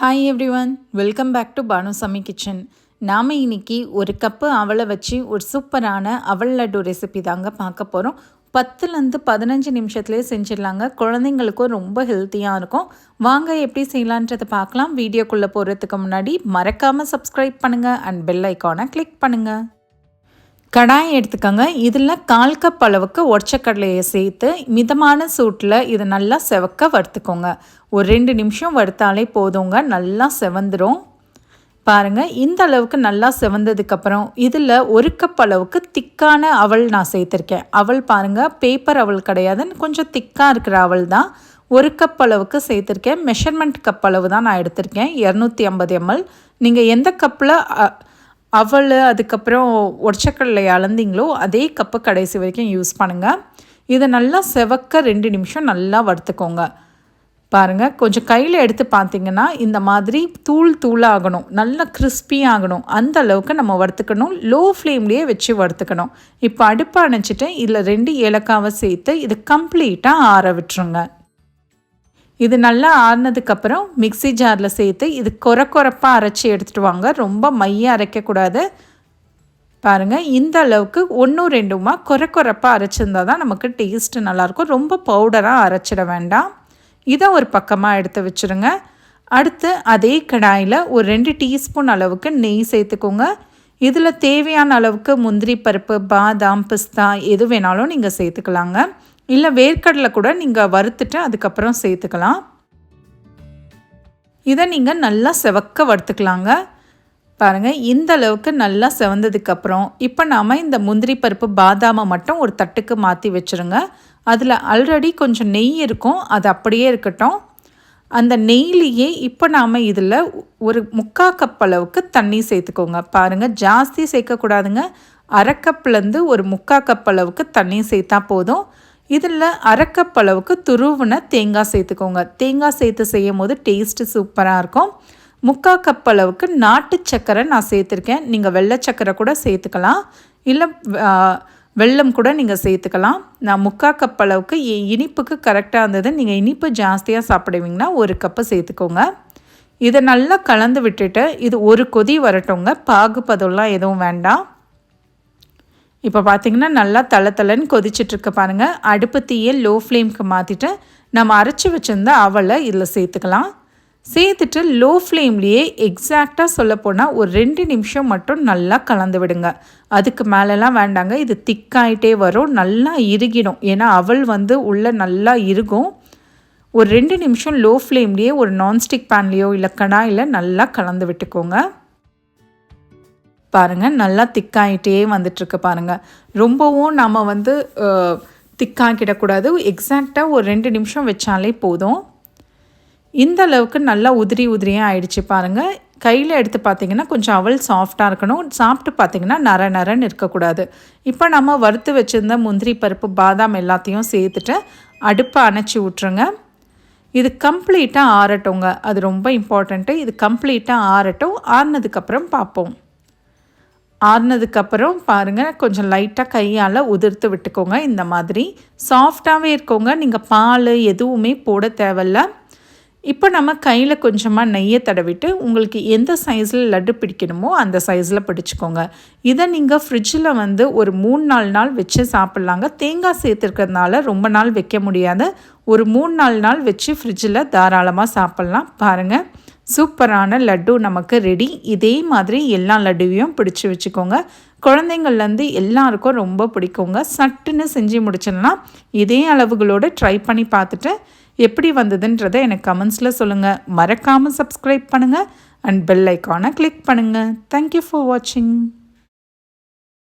Hi everyone welcome back to Banusami kitchen நாம் இன்னைக்கு ஒரு கப்பு அவளை வச்சு ஒரு சூப்பரான அவள் லட்டு ரெசிபி தாங்க பார்க்க போகிறோம் பத்துலேருந்து பதினஞ்சு நிமிஷத்துலேயே செஞ்சிடலாங்க. குழந்தைங்களுக்கும் ரொம்ப ஹெல்த்தியாக இருக்கும். வாங்க எப்படி செய்யலான்றதை பார்க்கலாம். வீடியோக்குள்ளே போகிறதுக்கு முன்னாடி மறக்காமல் சப்ஸ்கிரைப் பண்ணுங்கள் அண்ட் பெல் ஐக்கானை கிளிக் பண்ணுங்கள் கடாயம் எடுத்துக்கோங்க. இதில் கால் கப் அளவுக்கு ஒற்றைக்கடலையை சேர்த்து மிதமான சூட்டில் இதை நல்லா செவக்க வறுத்துக்கோங்க. ஒரு ரெண்டு நிமிஷம் வறுத்தாலே போதுங்க. நல்லா செவந்துடும் பாருங்கள் இந்த அளவுக்கு நல்லா செவந்ததுக்கப்புறம் இதில் ஒரு கப் அளவுக்கு திக்கான அவள் நான் சேர்த்துருக்கேன். அவள் பாருங்கள் பேப்பர் அவள் கிடையாதுன்னு கொஞ்சம் திக்காக இருக்கிற அவள் தான். ஒரு கப் அளவுக்கு சேர்த்துருக்கேன். மெஷர்மெண்ட் கப் அளவு தான் நான் எடுத்திருக்கேன். இரநூத்தி ஐம்பது எம்எல். நீங்கள் எந்த கப்பில் அவள் அதுக்கப்புறம் ஒற்சக்கடலை அளந்தீங்களோ அதே கப்பு கடைசி வரைக்கும் யூஸ் பண்ணுங்கள் இதை நல்லா செவக்க ரெண்டு நிமிஷம் நல்லா வறுத்துக்கோங்க. பாருங்கள் கொஞ்சம் கையில் எடுத்து பார்த்தீங்கன்னா இந்த மாதிரி தூள் தூளாகணும் நல்லா கிறிஸ்பி ஆகணும். அந்த அளவுக்கு நம்ம வறுத்துக்கணும். லோ ஃப்ளேம்லேயே வச்சு வறுத்துக்கணும். இப்போ அடுப்பை அணைச்சிட்டு இதில் ரெண்டு ஏலக்காவை சேர்த்து இது கம்ப்ளீட்டாக ஆற விட்டுருங்க. இது நல்லா ஆறுனதுக்கப்புறம் மிக்சி ஜாரில் சேர்த்து இது குறை குறைப்பாக அரைச்சி எடுத்துகிட்டு வாங்க. ரொம்ப மைய அரைக்கக்கூடாது. பாருங்கள் இந்த அளவுக்கு ஒன்றும் ரெண்டுமா குறை குறைப்பாக அரைச்சிருந்தால் தான் நமக்கு டேஸ்ட்டு நல்லாயிருக்கும். ரொம்ப பவுடராக அரைச்சிட வேண்டாம். இதை ஒரு பக்கமாக எடுத்து வச்சுருங்க. அடுத்து அதே கடாயில் ஒரு ரெண்டு டீஸ்பூன் அளவுக்கு நெய் சேர்த்துக்கோங்க. இதில் தேவையான அளவுக்கு முந்திரி பருப்பு பாதாம் பிஸ்தா எது வேணாலும் நீங்கள் சேர்த்துக்கலாங்க. இல்லை வேர்க்கடலை கூட நீங்கள் வறுத்துட்டு அதுக்கப்புறம் சேர்த்துக்கலாம். இதை நீங்கள் நல்லா செவக்க வறுத்துக்கலாங்க. பாருங்கள் இந்த அளவுக்கு நல்லா செவந்ததுக்கப்புறம் இப்போ நாம் இந்த முந்திரி பருப்பு பாதாமை மட்டும் ஒரு தட்டுக்கு மாற்றி வச்சுருங்க. அதில் ஆல்ரெடி கொஞ்சம் நெய் இருக்கும் அது அப்படியே இருக்கட்டும். அந்த நெய்லேயே இப்போ நாம் இதில் ஒரு முக்கா கப் அளவுக்கு தண்ணி சேர்த்துக்கோங்க. பாருங்கள் ஜாஸ்தி சேர்க்கக்கூடாதுங்க. அரை கப்லேருந்து ஒரு முக்கா கப் அளவுக்கு தண்ணி சேர்த்தா போதும். இதில் அரைக்கப்பளவுக்கு துருவின தேங்காய் சேர்த்துக்கோங்க. தேங்காய் சேர்த்து செய்யும் போது டேஸ்ட்டு சூப்பராக இருக்கும். முக்கால் கப் அளவுக்கு நாட்டு சக்கரை நான் சேர்த்துருக்கேன். நீங்கள் வெள்ளை சக்கரை கூட சேர்த்துக்கலாம். இல்லை வெள்ளம் கூட நீங்கள் சேர்த்துக்கலாம். நான் முக்கால் கப் அளவுக்கு இனிப்புக்கு கரெக்டாக இருந்தது. நீங்கள் இனிப்பு ஜாஸ்தியாக சாப்பிடுவீங்கன்னா ஒரு கப்பு சேர்த்துக்கோங்க. இதை நல்லா கலந்து விட்டுட்டு இது ஒரு கொதி வரட்டுங்க. பாகுபதெல்லாம் எதுவும் வேண்டாம். இப்போ பார்த்திங்கன்னா நல்லா தலை தலைன்னு கொதிச்சிட்ருக்க பாருங்கள் அடுப்பு தீயை லோ ஃப்ளேம்க்கு மாற்றிட்டு நம்ம அரைச்சி வச்சுருந்த அவளை இதில் சேர்த்துக்கலாம். சேர்த்துட்டு லோ ஃப்ளேம்லேயே எக்ஸாக்டாக சொல்லப்போனால் ஒரு ரெண்டு நிமிஷம் மட்டும் நல்லா கலந்து விடுங்க. அதுக்கு மேலெலாம் வேண்டாங்க. இது திக்காயிட்டே வரும். நல்லா இறுகிடும். ஏன்னா அவள் வந்து உள்ளே நல்லா இறுகும். ஒரு ரெண்டு நிமிஷம் லோ ஃப்ளேம்லேயே ஒரு நான்ஸ்டிக் பேன்லேயோ இல்லை கடாயில் நல்லா கலந்து விட்டுக்கோங்க. பாருங்கள் நல்லா திக்காயிட்டே வந்துட்டுருக்கு பாருங்கள் ரொம்பவும் நம்ம வந்து திக்காக்கிடக்கூடாது. எக்ஸாக்டாக ஒரு ரெண்டு நிமிஷம் வச்சாலே போதும். இந்த அளவுக்கு நல்லா உதிரி உதிரியாக ஆயிடுச்சு பாருங்கள் கையில் எடுத்து பார்த்திங்கன்னா கொஞ்சம் அவள் சாஃப்டாக இருக்கணும். சாப்பிட்டு பார்த்திங்கன்னா நர நரன்னு இருக்கக்கூடாது. இப்போ நம்ம வறுத்து வச்சுருந்த முந்திரி பருப்பு பாதாம் எல்லாத்தையும் சேர்த்துட்டு அடுப்பை அணைச்சி விட்ருங்க இது கம்ப்ளீட்டாக ஆறட்டுங்க. அது ரொம்ப இம்பார்ட்டண்ட்டு இது கம்ப்ளீட்டாக ஆறட்டும். ஆறுனதுக்கப்புறம் பார்ப்போம். ஆறுனதுக்கப்புறம் பாருங்கள் கொஞ்சம் லைட்டாக கையால் உதிர்த்து விட்டுக்கோங்க. இந்த மாதிரி சாஃப்டாகவே இருக்கோங்க. நீங்கள் பால் எதுவுமே போட தேவையில்ல. இப்போ நம்ம கையில் கொஞ்சமாக நெய்யை தடவிட்டு உங்களுக்கு எந்த சைஸில் லட்டு பிடிக்கணுமோ அந்த சைஸில் பிடிச்சிக்கோங்க. இதை நீங்கள் ஃப்ரிட்ஜில் வந்து ஒரு மூணு நாலு நாள் வச்சு சாப்பிட்லாங்க. தேங்காய் சேர்த்துருக்கிறதுனால ரொம்ப நாள் வைக்க முடியாது. ஒரு மூணு நாலு நாள் வச்சு ஃப்ரிட்ஜில் தாராளமாக சாப்பிட்லாம். பாருங்கள் சூப்பரான லட்டு நமக்கு ரெடி. இதே மாதிரி எல்லா லட்டுவையும் பிடிச்சி வச்சுக்கோங்க. குழந்தைங்கள்லேருந்து எல்லாருக்கும் ரொம்ப பிடிக்குங்க. சட்டுன்னு செஞ்சு முடிச்சிடலாம். இதே அளவுகளோடு ட்ரை பண்ணி பார்த்துட்டு எப்படி வந்ததுன்றதை எனக்கு கமெண்ட்ஸில் சொல்லுங்கள் மறக்காமல் சப்ஸ்கிரைப் பண்ணுங்கள் அண்ட் பெல் ஐக்கானை கிளிக் பண்ணுங்கள் தேங்க்யூ ஃபார் வாட்சிங்